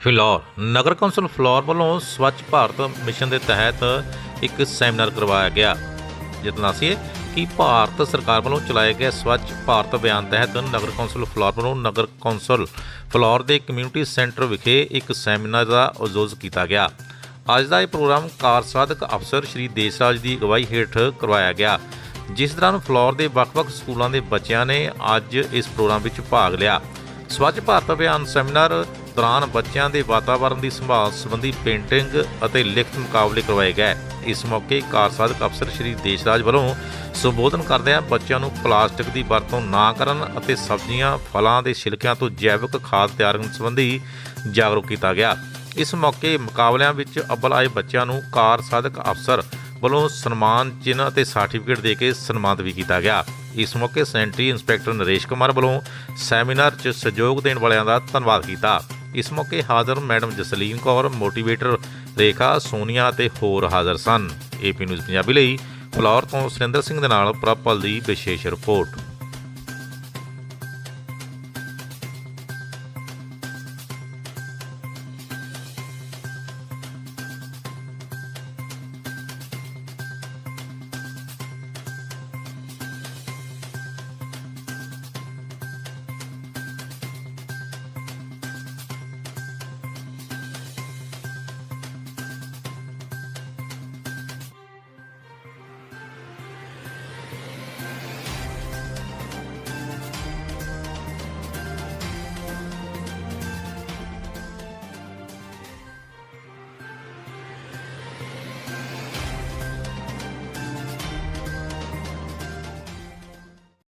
ਫਿਲੌਰ, ਨਗਰ council Phillaur ਵੱਲੋਂ Swachh Bharat mission ਦੇ ਤਹਿਤ ਇੱਕ ਸੈਮੀਨਾਰ ਕਰਵਾਇਆ ਗਿਆ। ਜਿਤਨਾਸੀ ਕਿ ਭਾਰਤ ਸਰਕਾਰ ਵੱਲੋਂ ਚਲਾਏ ਗਏ ਸਵੱਛ ਭਾਰਤ ਅਭਿਆਨ ਤਹਿਤ ਨਗਰ ਕੌਂਸਲ ਫਿਲੌਰ ਵੱਲੋਂ ਨਗਰ ਕੌਂਸਲ ਫਿਲੌਰ ਦੇ ਕਮਿਊਨਿਟੀ ਸੈਂਟਰ ਵਿਖੇ ਇੱਕ ਸੈਮੀਨਾਰ ਦਾ ਆਯੋਜਨ ਕੀਤਾ ਗਿਆ। ਅੱਜ ਦਾ ਇਹ ਪ੍ਰੋਗਰਾਮ ਕਾਰਜਸਾਧਕ ਅਫਸਰ ਸ਼੍ਰੀ ਦੇਸਰਾਜ ਦੀ ਅਗਵਾਈ ਹੇਠ ਕਰਵਾਇਆ ਗਿਆ, ਜਿਸ ਦੌਰਾਨ ਫਲੋਰ ਦੇ ਵੱਖ-ਵੱਖ ਸਕੂਲਾਂ ਦੇ ਬੱਚਿਆਂ ਨੇ ਅੱਜ ਇਸ ਪ੍ਰੋਗਰਾਮ ਵਿੱਚ ਭਾਗ ਲਿਆ। ਸਵੱਛ ਭਾਰਤ ਅਭਿਆਨ ਸੈਮੀਨਾਰ ਦੌਰਾਨ ਬੱਚਿਆਂ ਦੇ ਵਾਤਾਵਰਣ ਦੀ ਸੰਭਾਲ ਸੰਬੰਧੀ ਪੇਂਟਿੰਗ ਅਤੇ ਲਿਖਤ ਮੁਕਾਬਲੇ ਕਰਵਾਏ ਗਏ। ਇਸ ਮੌਕੇ ਕਾਰਜਸਾਧਕ ਅਫਸਰ ਸ਼੍ਰੀ ਦੇਸ਼ਰਾਜ ਵੱਲੋਂ ਸੰਬੋਧਨ ਕਰਦਿਆਂ ਬੱਚਿਆਂ ਨੂੰ ਪਲਾਸਟਿਕ ਦੀ ਵਰਤੋਂ ਨਾ ਕਰਨ ਅਤੇ ਸਬਜ਼ੀਆਂ, ਫਲਾਂ ਦੇ ਛਿਲਕਿਆਂ ਤੋਂ ਜੈਵਿਕ ਖਾਦ ਤਿਆਰ ਕਰਨ ਸੰਬੰਧੀ ਜਾਗਰੂਕ ਕੀਤਾ ਗਿਆ। ਇਸ ਮੌਕੇ ਮੁਕਾਬਲਿਆਂ ਵਿੱਚ ਅੱਵਲ ਆਏ ਬੱਚਿਆਂ ਨੂੰ ਕਾਰ ਸਾਧਕ ਅਫਸਰ ਵੱਲੋਂ ਸਨਮਾਨ, ਚਿੰਨ੍ਹ ਅਤੇ ਸਰਟੀਫਿਕੇਟ ਦੇ ਕੇ ਸਨਮਾਨਿਤ ਵੀ ਕੀਤਾ ਗਿਆ। ਇਸ ਮੌਕੇ ਸੈਂਟਰੀ ਇੰਸਪੈਕਟਰ ਨਰੇਸ਼ ਕੁਮਾਰ ਵੱਲੋਂ ਸੈਮੀਨਾਰ 'ਚ ਸਹਿਯੋਗ ਦੇਣ ਵਾਲਿਆਂ ਦਾ ਧੰਨਵਾਦ ਕੀਤਾ। ਇਸ ਮੌਕੇ ਹਾਜ਼ਰ ਮੈਡਮ ਜਸਲੀਨ ਕੌਰ, ਮੋਟੀਵੇਟਰ ਰੇਖਾ, ਸੋਨੀਆ ਅਤੇ ਹੋਰ ਹਾਜ਼ਰ ਸਨ। ਏਪੀ ਨਿਊਜ਼ ਪੰਜਾਬੀ ਲਈ ਫਲੌਰ ਤੋਂ ਸੁਰਿੰਦਰ ਸਿੰਘ ਦੇ ਨਾਲ ਪ੍ਰਪਲ ਦੀ ਵਿਸ਼ੇਸ਼ ਰਿਪੋਰਟ।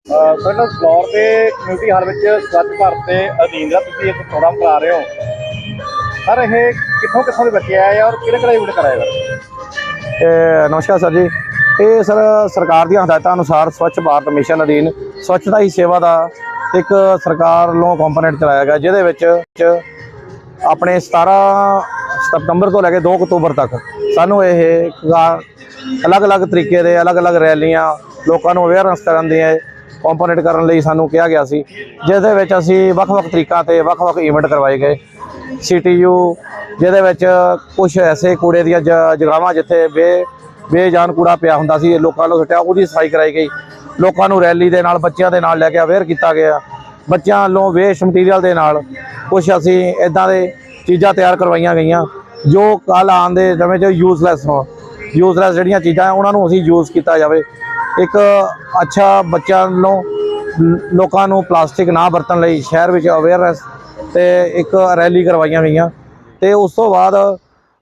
ਅਹ ਫਲੋਰ ਦੇ ਕਮਿਊਨਿਟੀ ਹਾਲ ਵਿੱਚ ਸਵੱਛ ਭਾਰਤ ਦੇ ਅਧੀਨ ਦਾ ਤੁਸੀਂ ਇੱਕ ਪ੍ਰੋਗਰਾਮ ਕਰਾ ਰਹੇ ਹੋ। ਸਰ, ਇਹ ਕਿੱਥੋਂ ਕਿੱਥੋਂ ਦੇ ਬੱਚੇ ਆਏ ਆ ਔਰ ਕਿਹੜੇ ਕਿਹੜੇ ਇਵੈਂਟ ਕਰਾਏ ਸਰ ਨਮਸਕਾਰ ਸਰ ਜੀ। ਇਹ ਸਰ ਸਰਕਾਰ ਦੀਆਂ ਹਦਾਇਤਾਂ ਅਨੁਸਾਰ ਸਵੱਛ ਭਾਰਤ ਮਿਸ਼ਨ ਅਧੀਨ ਸਵੱਛਤਾ ਹੀ ਸੇਵਾ ਦਾ ਇੱਕ ਸਰਕਾਰ ਵੱਲੋਂ ਕੰਪੋਨੈਂਟ ਚਲਾਇਆ ਗਿਆ, ਜਿਹਦੇ ਵਿੱਚ ਆਪਣੇ 17 ਸਤੰਬਰ ਤੋਂ ਲੈ ਕੇ 2 ਅਕਤੂਬਰ ਤੱਕ ਸਾਨੂੰ ਇਹ ਅਲੱਗ-ਅਲੱਗ ਤਰੀਕੇ ਦੇ ਅਲੱਗ-ਅਲੱਗ ਰੈਲੀਆਂ ਲੋਕਾਂ ਨੂੰ ਅਵੇਅਰਨੈਸ ਕਰਨ ਦੀਆਂ ਕੰਪੋਨੈਂਟ ਕਰਨ ਲਈ ਸਾਨੂੰ ਕਿਹਾ ਗਿਆ ਸੀ ਜਿਸ ਦੇ ਵਿੱਚ ਅਸੀਂ ਵੱਖ-ਵੱਖ ਤਰੀਕਾਂ ਤੇ ਵੱਖ-ਵੱਖ ਇਵੈਂਟ ਕਰਵਾਏ ਗਏ। ਸੀਟੀਯੂ ਜਿਹਦੇ ਵਿੱਚ ਕੁਝ ਐਸੇ ਕੂੜੇ ਦੀਆਂ ਜ- ਜਗ੍ਹਾਵਾਂ ਜਿੱਥੇ ਬੇ, ਬੇਜਾਨ ਕੂੜਾ ਪਿਆ ਹੁੰਦਾ ਸੀ ਲੋਕਾਂ ਨੂੰ ਸੁੱਟਿਆ, ਉਹਦੀ ਸਫ਼ਾਈ ਕਰਾਈ ਗਈ। ਲੋਕਾਂ ਨੂੰ ਰੈਲੀ ਦੇ ਨਾਲ, ਬੱਚਿਆਂ ਦੇ ਨਾਲ ਲੈ ਕੇ ਅਵੇਅਰ ਕੀਤਾ ਗਿਆ। ਬੱਚਿਆਂ ਵੱਲੋਂ ਵੇਸਟ ਮਟੀਰੀਅਲ ਦੇ ਨਾਲ ਕੁਝ ਅਸੀਂ ਇਦਾਂ ਦੇ ਚੀਜ਼ਾਂ ਤਿਆਰ ਕਰਵਾਈਆਂ ਗਈਆਂ, ਜੋ ਕੱਲ ਆਉਣ ਦੇ ਸਮੇਂ 'ਚ ਯੂਜ਼ਲੈਸ ਹੋਣ। ਯੂਜ਼ਲੈਸ ਜਿਹੜੀਆਂ ਚੀਜ਼ਾਂ ਉਹਨਾਂ ਨੂੰ ਅਸੀਂ ਯੂਜ਼ ਕੀਤਾ ਜਾਵੇ। ਇੱਕ ਅੱਛਾ ਬੱਚਿਆਂ ਨੂੰ ਲੋਕਾਂ ਨੂੰ ਪਲਾਸਟਿਕ ਨਾ ਵਰਤਣ ਲਈ ਸ਼ਹਿਰ ਵਿੱਚ ਅਵੇਅਰਨੈਸ ਤੇ ਇੱਕ ਰੈਲੀ ਕਰਵਾਈਆਂ ਗਈਆਂ। ਤੇ ਉਸ ਤੋਂ ਬਾਅਦ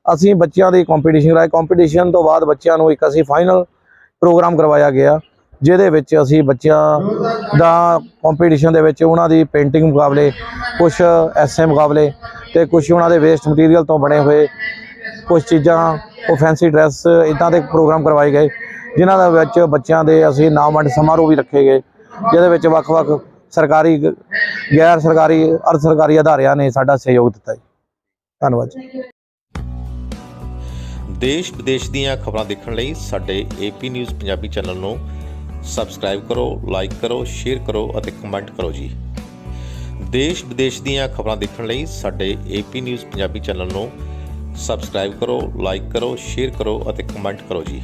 ਅਸੀਂ ਬੱਚਿਆਂ ਦੀ ਕੰਪੀਟੀਸ਼ਨ ਕਰਾਇਆ ਕੰਪੀਟੀਸ਼ਨ ਤੋਂ ਬਾਅਦ ਬੱਚਿਆਂ ਨੂੰ ਇੱਕ ਅਸੀਂ ਫਾਈਨਲ ਪ੍ਰੋਗਰਾਮ ਕਰਵਾਇਆ ਗਿਆ, ਜਿਹਦੇ ਵਿੱਚ ਅਸੀਂ ਬੱਚਿਆਂ ਦਾ ਕੰਪੀਟੀਸ਼ਨ ਦੇ ਵਿੱਚ ਉਹਨਾਂ ਦੀ ਪੇਂਟਿੰਗ ਮੁਕਾਬਲੇ ਕੁਝ ਐਸਏ ਮੁਕਾਬਲੇ ਤੇ ਕੁਝ ਉਹਨਾਂ ਦੇ ਵੇਸਟ ਮਟੀਰੀਅਲ ਤੋਂ ਬਣੇ ਹੋਏ ਕੁਝ ਚੀਜ਼ਾਂ, ਉਹ ਫੈਂਸੀ ਡਰੈਸ ਇਦਾਂ ਦੇ ਪ੍ਰੋਗਰਾਮ ਕਰਵਾਏ ਗਏ। ਜਿਨ੍ਹਾਂ ਦੇ ਵਿੱਚ ਬੱਚਿਆਂ ਦੇ ਅਸੀਂ ਨਾਮ ਸਮਾਰੋਹ ਵੀ ਰੱਖੇ ਗਏ, ਜਿਹਦੇ ਵਿੱਚ ਵੱਖ-ਵੱਖ ਸਰਕਾਰੀ ਗੈਰ ਸਰਕਾਰੀ, ਅਰਧ ਸਰਕਾਰੀ ਅਦਾਰਿਆਂ ਨੇ ਸਾਡਾ ਸਹਿਯੋਗ ਦਿੱਤਾ ਜੀ। ਧੰਨਵਾਦ ਜੀ। ਦੇਸ਼ ਵਿਦੇਸ਼ ਦੀਆਂ ਖਬਰਾਂ ਦੇਖਣ ਲਈ ਸਾਡੇ ਏਪੀ ਨਿਊਜ਼ ਪੰਜਾਬੀ ਚੈਨਲ ਨੂੰ ਸਬਸਕ੍ਰਾਈਬ ਕਰੋ, ਲਾਈਕ ਕਰੋ, ਸ਼ੇਅਰ ਕਰੋ ਅਤੇ ਕਮੈਂਟ ਕਰੋ ਜੀ। ਦੇਸ਼ ਵਿਦੇਸ਼ ਦੀਆਂ ਖਬਰਾਂ ਦੇਖਣ ਲਈ ਸਾਡੇ ਏਪੀ ਨਿਊਜ਼ ਪੰਜਾਬੀ ਚੈਨਲ ਨੂੰ ਸਬਸਕ੍ਰਾਈਬ ਕਰੋ, ਲਾਈਕ ਕਰੋ, ਸ਼ੇਅਰ ਕਰੋ ਅਤੇ ਕਮੈਂਟ ਕਰੋ ਜੀ।